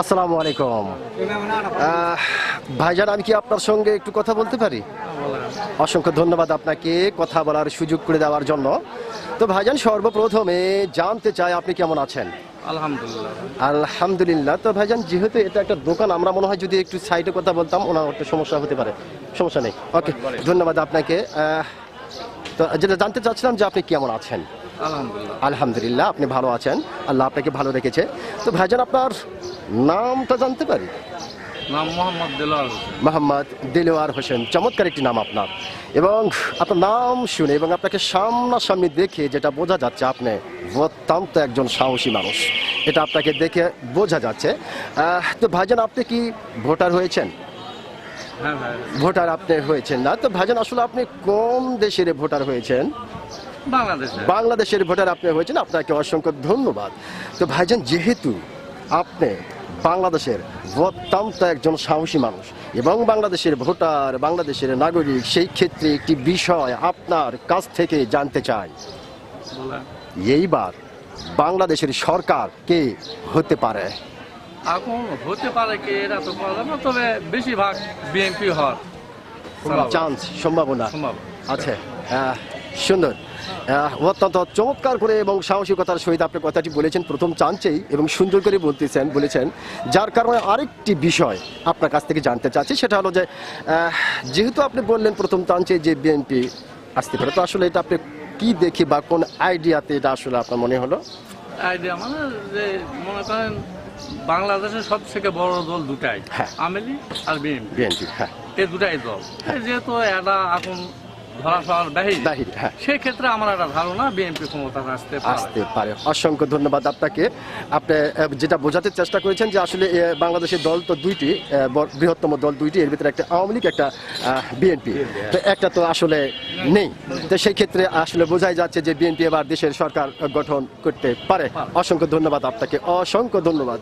আসসালামু আলাইকুম। ভাইজান আমি কি আপনার সঙ্গে একটু কথা বলতে পারি? অসংখ্য ধন্যবাদ আপনাকে কথা বলার সুযোগ করে দেওয়ার জন্য। তো ভাইজান সর্বপ্রথমে জানতে চাই আপনি কেমন আছেন? আলহামদুলিল্লাহ। আলহামদুলিল্লাহ। তো ভাইজান যেহেতু এটা একটা দোকান আমরা মনে হয় যদি একটু সাইডে কথা বলতাম ওনার একটা সমস্যা হতে পারে। সমস্যা নেই। ওকে ধন্যবাদ আপনাকে। তো যেটা জানতে চাচ্ছিলাম যে আপনি কেমন আছেন? আলহামদুলিল্লাহ। আপনি ভালো আছেন? আল্লাহ আপনাকে ভালো রেখেছে। তো ভাইজান আপনার নামটা জানতে পারি? নাম মোহাম্মদ দেলোয়ার হোসেন। মোহাম্মদ দিলওয়ার হোসেন চমৎকার একটি নাম আপনার। এবং আপনার নাম শুনে এবং আপনাকে সামনাসামনি দেখে যেটা বোঝা যাচ্ছে আপনি অত্যন্ত একজন সাহসী মানুষ। এটা আপনাকে দেখে বোঝা যাচ্ছে। তো ভাইজান আপনি কি ভোটার হয়েছেন? হ্যাঁ ভোটার আপনি হয়েছেন না। তো ভাইজান আসলে আপনি কোন দেশের ভোটার হয়েছেন? বাংলাদেশের। ভোটার আপনি হয়েছেন আপনাকে অসংখ্য ধন্যবাদ। তো ভাইজান যেহেতু আপনি বাংলাদেশের অত্যন্ত একজন সাহসী মানুষ এবং বাংলাদেশের ভোটার বাংলাদেশের নাগরিক সেই ক্ষেত্রে একটি বিষয় আপনার কাছ থেকে জানতে চাই। এইবার বাংলাদেশের সরকার কে হতে পারে? এখন হতে পারে কি এটা তো বলা না তবে বেশিরভাগ বিএনপি হওয়ার চান্স সম্ভাবনা। সম্ভব আছে আহ, সুন্দর। অত্যন্ত চমৎকার করে এবং সাহসিকতার সহিত আপনি কথাটি বলেছেন প্রথম চান্সেই এবং সুন্দর করে বলতেছেন বলেছেন। যার কারণে আরেকটি বিষয় আপনার কাছ থেকে জানতে চাচ্ছি সেটা হলো যে যেহেতু আপনি বললেন প্রথম চান্সে যে বিএনপি আসতে পারে তো আসলে এটা আপনি কি দেখি বা কোন আইডিয়াতে এটা আসলে আপনার মনে হলো? আইডিয়া মানে যে মনে করেন বাংলাদেশের সব থেকে বড় দল দুটাই হ্যাঁ। আমেলি আর বিএনপি বিএনপি হ্যাঁ। এই দুটাই দল। যেহেতু এটা এখন হ্যাঁ। সেই ক্ষেত্রে আমার একটা ধারণা বিএনপি ক্ষমতা আসতে আসতে পারে। অসংখ্য ধন্যবাদ আপনাকে। আপনি যেটা বোঝাতে চেষ্টা করেছেন যে আসলে বাংলাদেশের দল তো দুইটি বৃহত্তম দল দুইটি এর ভিতরে একটা আওয়ামী লীগ একটা বিএনপি। তো একটা তো আসলে নেই। তো সেই ক্ষেত্রে আসলে বোঝাই যাচ্ছে যে বিএনপি এবার দেশের সরকার গঠন করতে পারে। অসংখ্য ধন্যবাদ আপনাকে। অসংখ্য ধন্যবাদ।